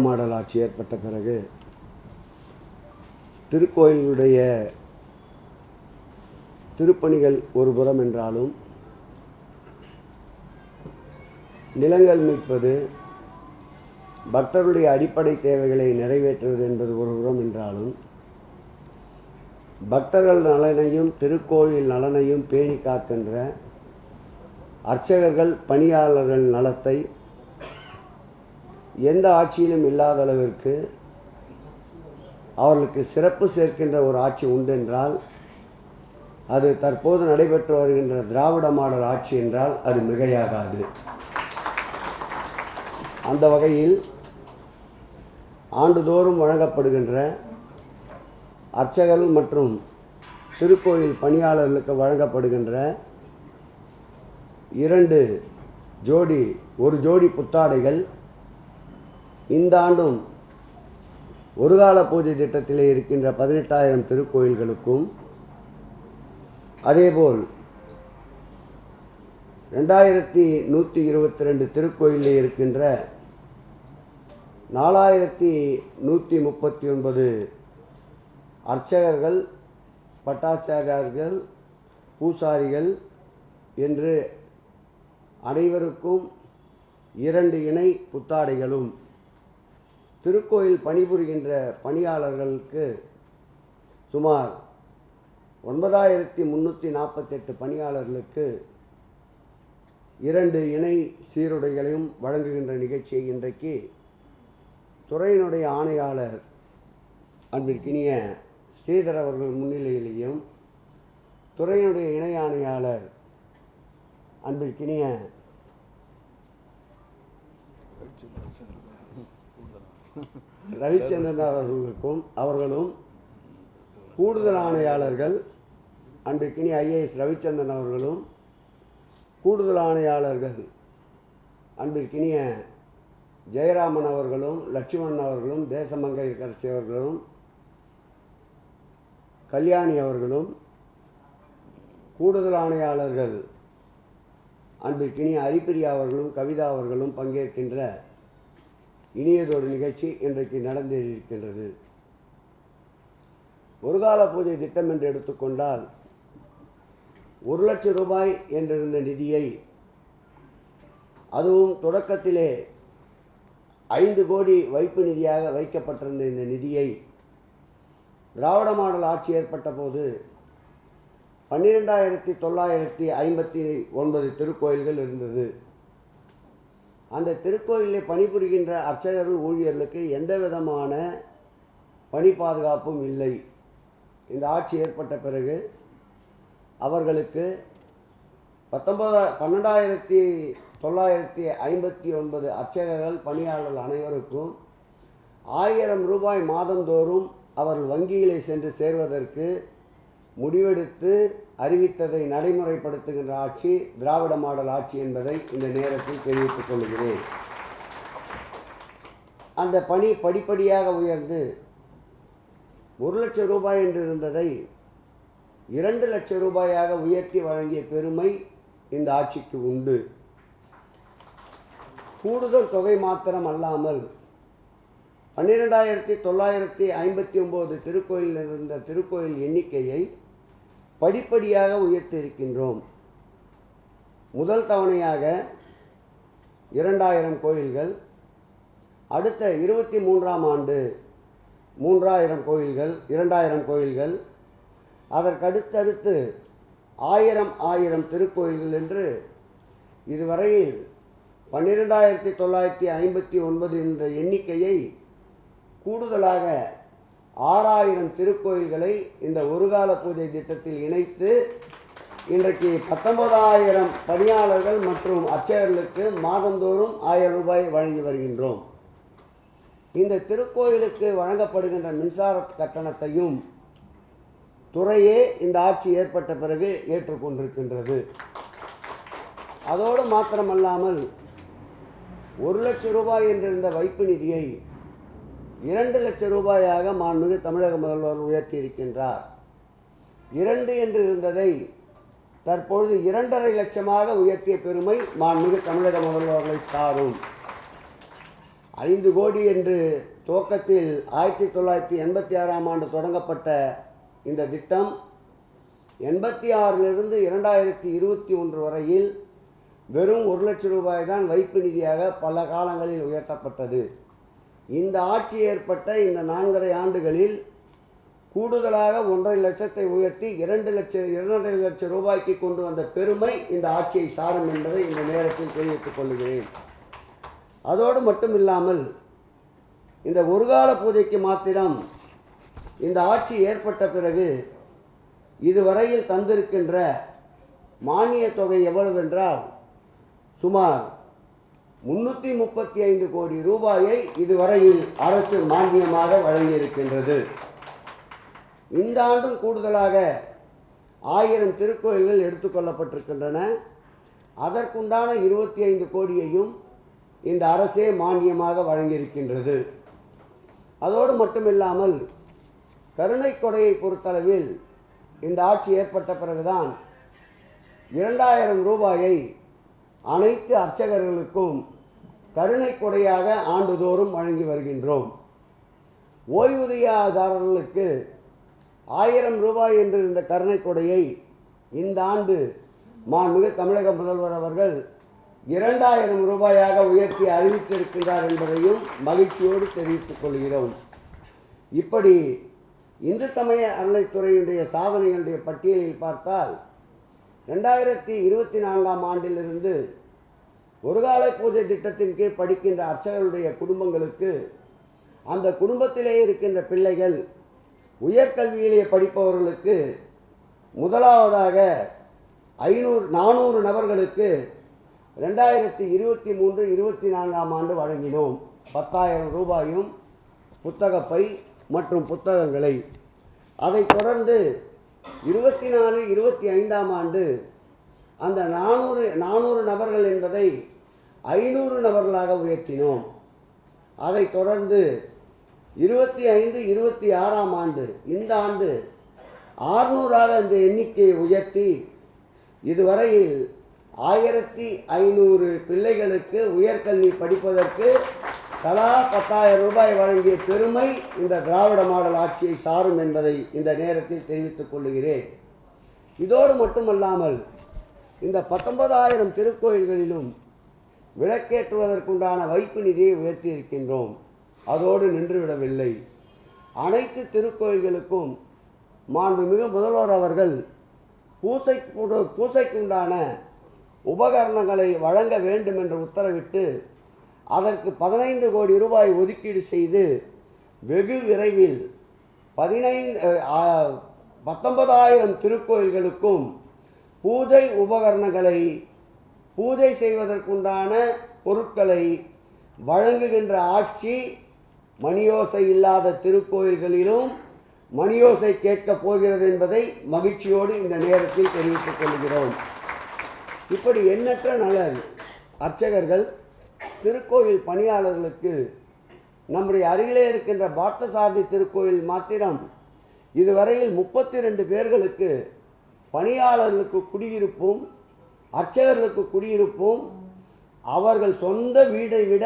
Model ஆட்சி ஏற்பட்ட பிறகு திருக்கோயிலுடைய திருப்பணிகள் ஒரு புறம் என்றாலும் நிலங்கள் மீட்பது பக்தருடைய அடிப்படை தேவைகளை நிறைவேற்றுவது என்பது ஒரு புறம் என்றாலும் பக்தர்கள் நலனையும் திருக்கோயில் நலனையும் பேணி காக்கின்ற அர்ச்சகர்கள் பணியாளர்கள் நலத்தை எந்த ஆட்சியிலும் இல்லாத அளவிற்கு அவர்களுக்கு சிறப்பு சேர்க்கின்ற ஒரு ஆட்சி உண்டென்றால் அது தற்போது நடைபெற்று வருகின்ற திராவிட மாடல் ஆட்சி என்றால் அது மிகையாகாது. அந்த வகையில் ஆண்டுதோறும் வழங்கப்படுகின்ற அர்ச்சகர்கள் மற்றும் திருக்கோயில் பணியாளர்களுக்கு வழங்கப்படுகின்ற இரண்டு ஜோடி ஒரு ஜோடி புத்தாடைகள் இந்த ஆண்டும் ஒரு கால பூஜை திட்டத்திலே இருக்கின்ற பதினெட்டாயிரம் திருக்கோயில்களுக்கும் அதேபோல் ரெண்டாயிரத்தி நூற்றி இருபத்தி ரெண்டு திருக்கோயிலில் இருக்கின்ற நாலாயிரத்தி நூற்றி முப்பத்தி ஒன்பது அர்ச்சகர்கள் பட்டாச்சாரியார்கள் பூசாரிகள் என்று அனைவருக்கும் இரண்டு இணை புத்தாடைகளும். திருக்கோயில் பணிபுரிகின்ற பணியாளர்களுக்கு சுமார் ஒன்பதாயிரத்தி முந்நூற்றி நாற்பத்தெட்டு பணியாளர்களுக்கு இரண்டு இணை சீருடைகளையும் வழங்குகின்ற நிகழ்ச்சியை இன்றைக்கு துறையினுடைய ஆணையாளர் அன்பிற்கினிய ஸ்ரீதர் அவர்கள் முன்னிலையிலேயும் துறையினுடைய இணை ஆணையாளர் அன்பிற்கினிய ரவிச்சந்திரன் அவர்களுக்கும் அவர்களும் கூடுதல் ஆணையாளர்கள் அன்றைக்கினி ஐஏஎஸ் ரவிச்சந்திரன் அவர்களும் கூடுதல் ஆணையாளர்கள் அன்பிற்கினிய ஜெயராமன் அவர்களும் லட்சுமணன் அவர்களும் தேசமங்கை கரசி அவர்களும் கல்யாணி அவர்களும் கூடுதல் ஆணையாளர்கள் அன்பிற்கினிய ஹரிப்பிரியா அவர்களும் கவிதா அவர்களும் பங்கேற்கின்ற இனியதொரு நிகழ்ச்சி இன்றைக்கு நடந்திருக்கின்றது. ஒரு கால பூஜை திட்டம் என்று எடுத்துக்கொண்டால் ஒரு லட்சம் ரூபாய் என்றிருந்த நிதியை அதுவும் தொடக்கத்திலே ஐந்து கோடி வைப்பு நிதியாக வைக்கப்பட்டிருந்த இந்த நிதியை திராவிட மாடல் ஆட்சி ஏற்பட்ட போது பன்னிரெண்டாயிரத்தி தொள்ளாயிரத்தி ஐம்பத்தி ஒன்பது திருக்கோயில்கள் இருந்தது. அந்த திருக்கோயிலில் பணிபுரிகின்ற அர்ச்சகர்கள் ஊழியர்களுக்கு எந்த விதமான பணி பாதுகாப்பும் இல்லை. இந்த ஆட்சி ஏற்பட்ட பிறகு அவர்களுக்கு பத்தொன்பதா பன்னெண்டாயிரத்தி தொள்ளாயிரத்தி ஐம்பத்தி ஒன்பது அர்ச்சகர்கள் பணியாளர்கள் அனைவருக்கும் ஆயிரம் ரூபாய் மாதந்தோறும் அவர்கள் வங்கியிலே சென்று சேர்வதற்கு முடிவெடுத்து அறிவித்ததை நடைமுறைப்படுத்துகின்ற ஆட்சி திராவிட மாடல் ஆட்சி என்பதை இந்த நேரத்தில் தெரிவித்துக் கொள்கிறேன். அந்த பணி படிப்படியாக உயர்ந்து ஒரு லட்சம் ரூபாய் என்று இருந்ததை இரண்டு லட்சம் ரூபாயாக உயர்த்தி வழங்கிய பெருமை இந்த ஆட்சிக்கு உண்டு. கூடுதல் தொகை மாத்திரம் அல்லாமல் பன்னிரெண்டாயிரத்தி தொள்ளாயிரத்தி ஐம்பத்தி ஒம்பது திருக்கோயிலில் இருந்த திருக்கோயில் எண்ணிக்கையை படிப்படியாக உயர்த்தியிருக்கின்றோம். முதல் தவணையாக இரண்டாயிரம் கோயில்கள் அடுத்த இருபத்தி மூன்றாம் ஆண்டு மூன்றாயிரம் கோயில்கள் இரண்டாயிரம் கோயில்கள் அதற்கடுத்தடுத்து ஆயிரம் ஆயிரம் திருக்கோயில்கள் என்று இதுவரையில் பன்னிரெண்டாயிரத்தி தொள்ளாயிரத்தி ஐம்பத்தி ஒன்பது என்ற எண்ணிக்கையை கூடுதலாக ஆறாயிரம் திருக்கோயில்களை இந்த ஒரு கால பூஜை திட்டத்தில் இணைத்து இன்றைக்கு பத்தொன்பதாயிரம் பணியாளர்கள் மற்றும் அச்சகர்களுக்கு மாதந்தோறும் ஆயிரம் ரூபாய் வழங்கி வருகின்றோம். இந்த திருக்கோயிலுக்கு வழங்கப்படுகின்ற மின்சார கட்டணத்தையும் துறையே இந்த ஆட்சி ஏற்பட்ட பிறகு ஏற்றுக்கொண்டிருக்கின்றது. அதோடு மாத்திரமல்லாமல் ஒரு லட்சம் ரூபாய் என்றிருந்த வைப்பு நிதியை இரண்டு லட்சம் ரூபாயாக மாண்புமிகு தமிழக முதல்வர் உயர்த்தி இருக்கின்றார் இரண்டு என்று இருந்ததை தற்பொழுது இரண்டரை லட்சமாக உயர்த்திய பெருமை மாண்புமிகு தமிழக முதல்வர்களை சாரும். ஐந்து கோடி என்று துவக்கத்தில் ஆயிரத்தி தொள்ளாயிரத்தி எண்பத்தி ஆறாம் ஆண்டு தொடங்கப்பட்ட இந்த திட்டம் எண்பத்தி ஆறிலிருந்து இரண்டாயிரத்தி இருபத்தி ஒன்று வரையில் வெறும் ஒரு லட்சம் ரூபாய் தான் வைப்பு நிதியாக பல காலங்களில் உயர்த்தப்பட்டது. இந்த ஆட்சி ஏற்பட்ட இந்த நான்கரை ஆண்டுகளில் கூடுதலாக ஒன்றரை லட்சத்தை உயர்த்தி இரண்டு லட்சம் இரண்டரை லட்சம் ரூபாய்க்கு கொண்டு வந்த பெருமை இந்த ஆட்சியை சாரும் என்பதை இந்த நேரத்தில் தெரிவித்துக் கொள்கிறேன். அதோடு மட்டும் இல்லாமல் இந்த ஒரு கால பூஜைக்கு மாத்திரம் இந்த ஆட்சி ஏற்பட்ட பிறகு இதுவரையில் தந்திருக்கின்ற மானிய தொகை எவ்வளவு என்றால் சுமார் முன்னூற்றி முப்பத்தி ஐந்து கோடி ரூபாயை இதுவரையில் அரசு மானியமாக வழங்கியிருக்கின்றது. இந்த ஆண்டும் கூடுதலாக ஆயிரம் திருக்கோயில்கள் எடுத்துக்கொள்ளப்பட்டிருக்கின்றன அதற்குண்டான இருபத்தி ஐந்து கோடியையும் இந்த அரசே மானியமாக வழங்கியிருக்கின்றது. அதோடு மட்டுமில்லாமல் கருணை கொடையை பொறுத்தளவில் இந்த ஆட்சி ஏற்பட்ட பிறகுதான் இரண்டாயிரம் ரூபாயை அனைத்து அர்ச்சகர்களுக்கும் கருணை கொடையாக ஆண்டுதோறும் வழங்கி வருகின்றோம். ஓய்வூதியதாரர்களுக்கு ஆயிரம் ரூபாய் என்று இருந்த கருணை கொடையை இந்த ஆண்டு மாண்புமிகு தமிழக முதல்வர் அவர்கள் இரண்டாயிரம் ரூபாயாக உயர்த்தி அறிவித்திருக்கின்றார் என்பதையும் மகிழ்ச்சியோடு தெரிவித்துக் கொள்கிறோம். இப்படி இந்து சமய அறநிலைத்துறையினுடைய சாதனைகளுடைய பட்டியலில் பார்த்தால் ரெண்டாயிரத்தி இருபத்தி நான்காம் ஆண்டிலிருந்து ஒரு கால பூஜை திட்டத்தின் கீழ் படிக்கின்ற அர்ச்சகருடைய குடும்பங்களுக்கு அந்த குடும்பத்திலே இருக்கின்ற பிள்ளைகள் உயர்கல்வியிலே படிப்பவர்களுக்கு முதலாவதாக ஐநூறு நானூறு நபர்களுக்கு ரெண்டாயிரத்தி இருபத்தி மூன்று இருபத்தி நான்காம் ஆண்டு வழங்கினோம். பத்தாயிரம் ரூபாயும் புத்தகப்பை மற்றும் புத்தகங்களை. அதைத் தொடர்ந்து இருபத்தி நாலு இருபத்தி ஐந்தாம் ஆண்டு அந்த நானூறு நானூறு நபர்கள் என்பதை ஐநூறு நபர்களாக உயர்த்தினோம். அதைத் தொடர்ந்து இருபத்தி ஐந்து இருபத்தி ஆறாம் ஆண்டு இந்த ஆண்டு ஆறுநூறாக அந்த எண்ணிக்கையை உயர்த்தி இதுவரையில் ஆயிரத்தி ஐநூறு பிள்ளைகளுக்கு உயர்கல்வி படிப்பதற்கு தலா பத்தாயிரம் ரூபாய் வழங்கிய பெருமை இந்த திராவிட மாடல் ஆட்சியை சாரும் என்பதை இந்த நேரத்தில் தெரிவித்துக் கொள்கிறேன் இதோடு மட்டுமல்லாமல் இந்த பத்தொன்பதாயிரம் திருக்கோயில்களிலும் விளக்கேற்றுவதற்குண்டான வைப்பு நிதியை உயர்த்தி இருக்கின்றோம் அதோடு நின்றுவிடவில்லை. அனைத்து திருக்கோயில்களுக்கும் மாண்புமிகு முதல்வர் அவர்கள் பூசை பூசைக்குண்டான உபகரணங்களை வழங்க வேண்டும் என்று உத்தரவிட்டு அதற்கு பதினைந்து கோடி ரூபாய் ஒதுக்கீடு செய்து வெகு விரைவில் பதினைந்து பத்தொன்பதாயிரம் திருக்கோயில்களுக்கும் பூஜை உபகரணங்களை பூஜை செய்வதற்குண்டான பொருட்களை வழங்குகின்ற ஆட்சி மணியோசை இல்லாத திருக்கோயில்களிலும் மணியோசை கேட்கப் போகிறது என்பதை மகிழ்ச்சியோடு இந்த நேரத்தில் தெரிவித்துக் கொள்கிறோம். இப்படி எண்ணற்ற நலன் அர்ச்சகர்கள் திருக்கோயில் பணியாளர்களுக்கு நம்முடைய அருகிலே இருக்கின்ற பார்த்தசாரதி திருக்கோயில் மாத்திரம் இதுவரையில் முப்பத்தி ரெண்டு பேர்களுக்கு பணியாளர்களுக்கு குடியிருப்பும் அர்ச்சகர்களுக்கு குடியிருப்பும் அவர்கள் சொந்த வீடை விட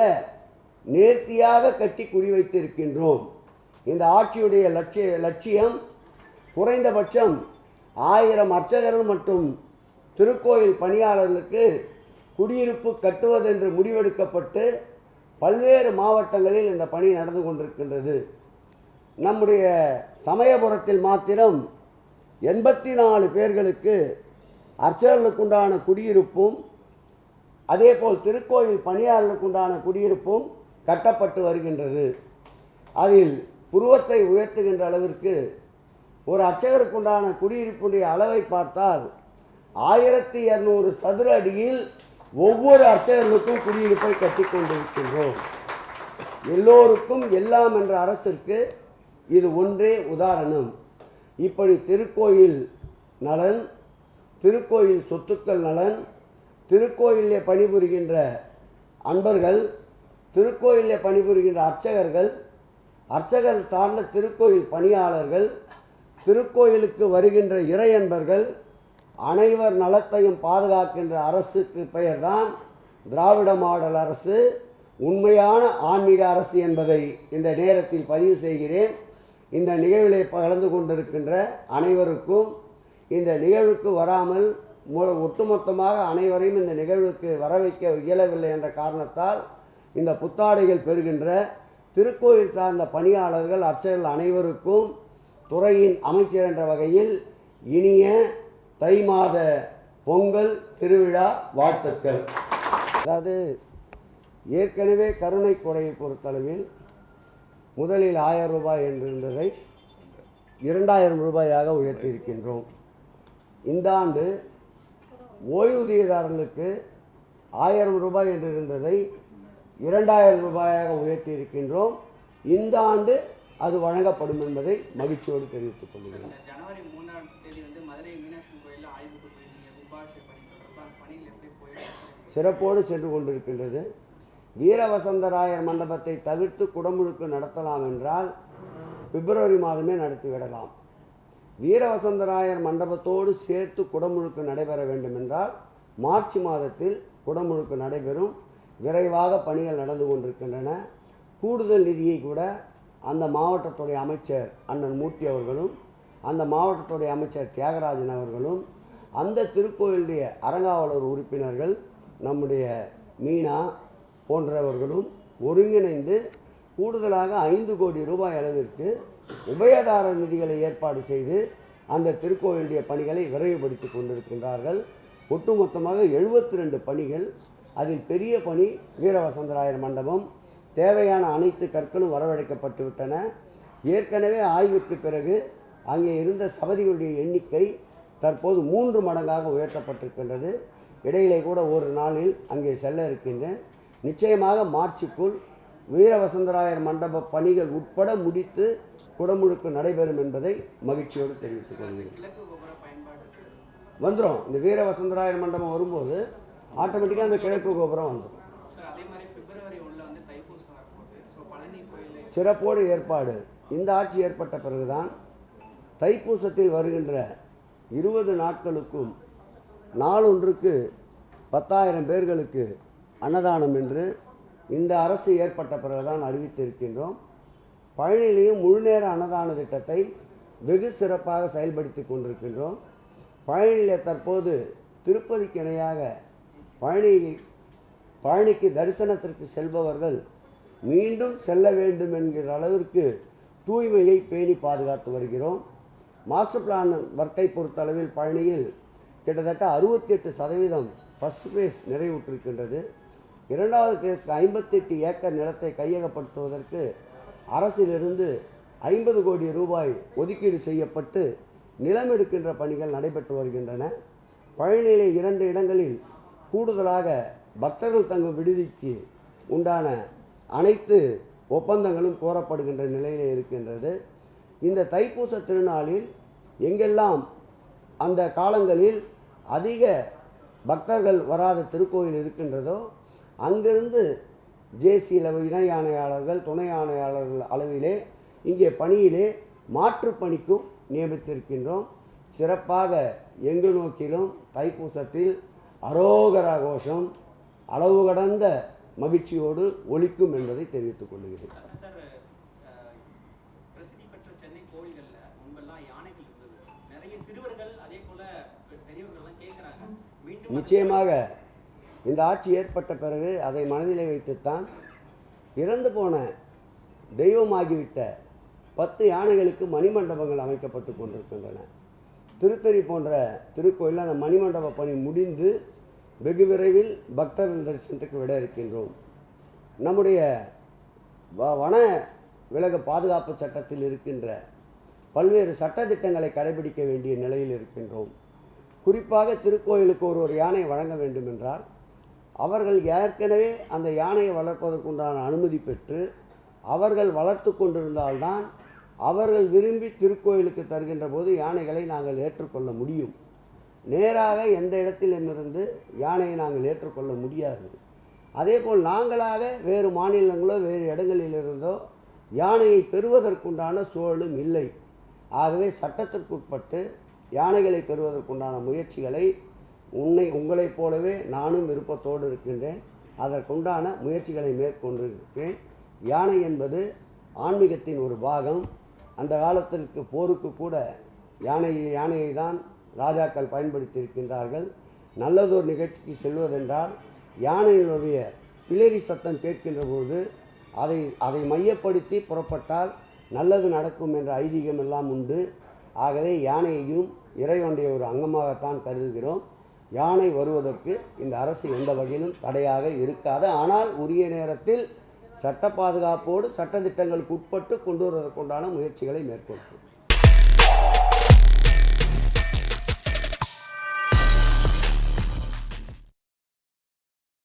நேர்த்தியாக கட்டி குடி வைத்திருக்கின்றோம். இந்த ஆட்சியுடைய லட்சிய லட்சியம் குறைந்தபட்சம் ஆயிரம் அர்ச்சகர்கள் மற்றும் திருக்கோயில் பணியாளர்களுக்கு குடியிருப்பு கட்டுவதென்று முடிவெடுக்கப்பட்டு பல்வேறு மாவட்டங்களில் இந்த பணி நடந்து கொண்டிருக்கின்றது. நம்முடைய சமயபுரத்தில் மாத்திரம் எண்பத்தி நாலு பேர்களுக்கு அர்ச்சகர்களுக்குண்டான குடியிருப்பும் அதேபோல் திருக்கோயில் பணியாளர்களுக்குண்டான குடியிருப்பும் கட்டப்பட்டு வருகின்றது. அதில் புருவத்தை உயர்த்துகின்ற அளவிற்கு ஒரு அர்ச்சகருக்குண்டான குடியிருப்புடைய அளவை பார்த்தால் ஆயிரத்தி இரநூறு சதுர அடியில் ஒவ்வொரு அர்ச்சகர்களுக்கும் குடியிருப்பை கட்டி கொண்டிருக்கின்றோம் எல்லோருக்கும் எல்லாம் என்ற அரசிற்கு இது ஒன்றே உதாரணம். இப்படி திருக்கோயில் நலன் திருக்கோயில் சொத்துக்கள் நலன் திருக்கோயிலே பணிபுரிகின்ற அன்பர்கள் திருக்கோயிலே பணிபுரிகின்ற அர்ச்சகர்கள் அர்ச்சகர் சார்ந்த திருக்கோயில் பணியாளர்கள் திருக்கோயிலுக்கு வருகின்ற இறையன்பர்கள் அனைவர் நலத்தையும் பாதுகாக்கின்ற அரசுக்கு பெயர்தான் திராவிட மாடல் அரசு. உண்மையான ஆன்மீக அரசு என்பதை இந்த நேரத்தில் பதிவு செய்கிறேன். இந்த நிகழ்விலே கலந்து கொண்டிருக்கின்ற அனைவருக்கும் இந்த நிகழ்வுக்கு வராமல் ஒட்டுமொத்தமாக அனைவரையும் இந்த நிகழ்வுக்கு வர வைக்க இயலவில்லை என்ற காரணத்தால் இந்த புத்தாடைகள் பெறுகின்ற திருக்கோயில் சார்ந்த பணியாளர்கள் அர்ச்சகர்கள் அனைவருக்கும் துறையின் அமைச்சர் என்ற வகையில் இனிய தை மாத பொங்கல் திருவிழா வாழ்த்துக்கள். அதாவது ஏற்கனவே கருணை கொடையை பொறுத்தளவில் முதலில் ஆயிரம் ரூபாய் என்றிருந்ததை இரண்டாயிரம் ரூபாயாக உயர்த்தியிருக்கின்றோம். இந்த ஆண்டு ஓய்வூதியதாரர்களுக்கு ஆயிரம் ரூபாய் என்று இருந்ததை இரண்டாயிரம் ரூபாயாக உயர்த்தியிருக்கின்றோம். இந்த ஆண்டு அது வழங்கப்படும் என்பதை மகிழ்ச்சியோடு தெரிவித்துக் கொள்கிறேன். ஜனவரி மூணாம் தேதி வந்து மதுரை மீனாட்சி கோயிலில் ஆய்வுக்கு சிறப்போடு சென்று கொண்டிருக்கின்றது. வீரவசந்தராயர் மண்டபத்தை தவிர்த்து குடமுழுக்கு நடத்தலாம் என்றால் பிப்ரவரி மாதமே நடத்திவிடலாம் வீரவசந்தராயர் மண்டபத்தோடு சேர்த்து குடமுழுக்கு நடைபெற வேண்டும் என்றால் மார்ச் மாதத்தில் குடமுழுக்கு நடைபெறும். விரைவாக பணிகள் நடந்து கொண்டிருக்கின்றன. கூடுதல் நிதியை கூட அந்த மாவட்டத்துடைய அமைச்சர் அண்ணன் மூர்த்தி அவர்களும் அந்த மாவட்டத்துடைய அமைச்சர் தியாகராஜன் அவர்களும் அந்த திருக்கோயிலுடைய அறங்காவலர் உறுப்பினர்கள் நம்முடைய மீனா போன்றவர்களும் ஒருங்கிணைந்து கூடுதலாக ஐந்து கோடி ரூபாய் அளவிற்கு உபயதார நிதிகளை ஏற்பாடு செய்து அந்த திருக்கோயிலுடைய பணிகளை விரைவுபடுத்தி கொண்டிருக்கின்றார்கள். ஒட்டுமொத்தமாக எழுபத்தி ரெண்டு பணிகள். அதில் பெரிய பணி வீரவசந்தராயர் மண்டபம் தேவையான அனைத்து கற்களும் வரவழைக்கப்பட்டு விட்டன ஏற்கனவே ஆய்விற்கு பிறகு அங்கே இருந்த சபதிகளுடைய எண்ணிக்கை தற்போது மூன்று மடங்காக உயர்த்தப்பட்டிருக்கின்றது. இடையிலே கூட ஒரு நாளில் அங்கே செல்ல இருக்கின்றேன். நிச்சயமாக மார்ச்சுக்குள் வீரவசந்தராயர் மண்டப பணிகள் உட்பட முடித்து குடமுழுக்கு நடைபெறும் என்பதை மகிழ்ச்சியோடு தெரிவித்துக் கொள்கிறேன். வந்துடும் இந்த வீரவசந்தராயர் மண்டபம் வரும்போது ஆட்டோமேட்டிக்காக அந்த கிழக்கு கோபுரம் வந்துடும் சார் அதே மாதிரி பிப்ரவரி உள்ள வந்து தைப்பூசம் வரப்போகுது ஸோ பழனி கோயில் சிறப்போடு ஏற்பாடு. இந்த ஆட்சி ஏற்பட்ட பிறகுதான் தைப்பூசத்தில் வருகின்ற இருபது நாட்களுக்கும் நாளொன்றுக்கு பத்தாயிரம் பேர்களுக்கு அன்னதானம் என்று இந்த அரசு ஏற்பட்ட பிறகுதான் அறிவித்திருக்கின்றோம். பழனியிலேயும் முழுநேர அன்னதான திட்டத்தை வெகு சிறப்பாக செயல்படுத்தி கொண்டிருக்கின்றோம். பழனியிலே தற்போது திருப்பதிக்கு இணையாக பழனி பழனிக்கு தரிசனத்திற்கு செல்பவர்கள் மீண்டும் செல்ல வேண்டும் என்கிற அளவிற்கு தூய்மையை பேணி பாதுகாத்து வருகிறோம். மாஸ்டர் பிளான் ஒர்க்கை பொறுத்தளவில் பழனியில் கிட்டத்தட்ட அறுபத்தி எட்டு சதவீதம் ஃபஸ்ட் ஃபேஸ் நிறைவுற்றிருக்கின்றது. இரண்டாவது ஃபேஸ்க்கு ஐம்பத்தெட்டு ஏக்கர் நிலத்தை கையகப்படுத்துவதற்கு அரசிலிருந்து ஐம்பது கோடி ரூபாய் ஒதுக்கீடு செய்யப்பட்டு நிலம் எடுக்கின்ற பணிகள் நடைபெற்று வருகின்றன. பழனியிலே இரண்டு இடங்களில் கூடுதலாக பக்தர்கள் தங்கும் விடுதிக்கு உண்டான அனைத்து ஒப்பந்தங்களும் கோரப்படுகின்ற நிலையிலே இருக்கின்றது. இந்த தைப்பூச திருநாளில் எங்கெல்லாம் அந்த காலங்களில் அதிக பக்தர்கள் வராத திருக்கோயில் இருக்கின்றதோ அங்கிருந்து ஜேசி இணை ஆணையாளர்கள் துணை ஆணையாளர்கள் அளவிலே இங்கே பணியிலே மாற்று பணிக்கும் நியமித்திருக்கின்றோம். சிறப்பாக எங்கு நோக்கிலும் தைப்பூசத்தில் அரோகரா கோஷம் அளவு கடந்த மகிழ்ச்சியோடு ஒலிக்கும் என்பதை தெரிவித்துக் கொள்கிறேன். நிச்சயமாக இந்த ஆட்சி ஏற்பட்ட பிறகு அதை மனதிலே வைத்துத்தான் இறந்து போன தெய்வமாகிவிட்ட பத்து யானைகளுக்கு மணிமண்டபங்கள் அமைக்கப்பட்டு கொண்டிருக்கின்றன. திருத்தணி போன்ற திருக்கோயிலில் அந்த மணிமண்டப பணி முடிந்து வெகு விரைவில் பக்தர்கள் தரிசனத்துக்கு விட இருக்கின்றோம். நம்முடைய வ- வன விலக பாதுகாப்பு சட்டத்தில் இருக்கின்ற பல்வேறு சட்டதிட்டங்களை கடைபிடிக்க வேண்டிய நிலையில் இருக்கின்றோம். குறிப்பாக திருக்கோயிலுக்கு ஒரு ஒரு யானை வழங்க வேண்டும் என்றால் அவர்கள் ஏற்கனவே அந்த யானையை வளர்ப்பதற்குண்டான அனுமதி பெற்று அவர்கள் வளர்த்து கொண்டிருந்தால்தான் அவர்கள் விரும்பி திருக்கோயிலுக்கு தருகின்ற போது யானைகளை நாங்கள் ஏற்றுக்கொள்ள முடியும். நேராக எந்த இடத்திலிருந்து யானையை நாங்கள் ஏற்றுக்கொள்ள முடியாது. அதேபோல் நாங்களாக வேறு மாநிலங்களோ வேறு இடங்களிலிருந்தோ யானையை பெறுவதற்குண்டான சூழலும் இல்லை. ஆகவே சட்டத்திற்குட்பட்டு யானைகளை பெறுவதற்குண்டான முயற்சிகளை உன்னை உங்களைப் போலவே நானும் விருப்பத்தோடு இருக்கின்றேன். அதற்குண்டான முயற்சிகளை மேற்கொண்டிருக்கிறேன். யானை என்பது ஆன்மீகத்தின் ஒரு பாகம். அந்த காலத்திற்கு போருக்கு கூட யானை யானையை தான் ராஜாக்கள் பயன்படுத்தியிருக்கின்றார்கள். நல்லதொரு நிகழ்ச்சிக்கு செல்வதென்றால் யானையினுடைய பிளேரி சத்தம் கேட்கின்ற போது அதை அதை மையப்படுத்தி புறப்பட்டால் நல்லது நடக்கும் என்ற ஐதீகம் எல்லாம் உண்டு. ஆகவே யானையையும் இறைவனுடைய ஒரு அங்கமாகத்தான் கருதுகிறோம். யானை வருவதற்கு இந்த அரசு எந்த வகையிலும் தடையாக இருக்காது. ஆனால் உரிய நேரத்தில் சட்ட பாதுகாப்போடு சட்டத்திட்டங்களுக்கு உட்பட்டு கொண்டு வருவதற்குண்டான முயற்சிகளை மேற்கொள்ளும்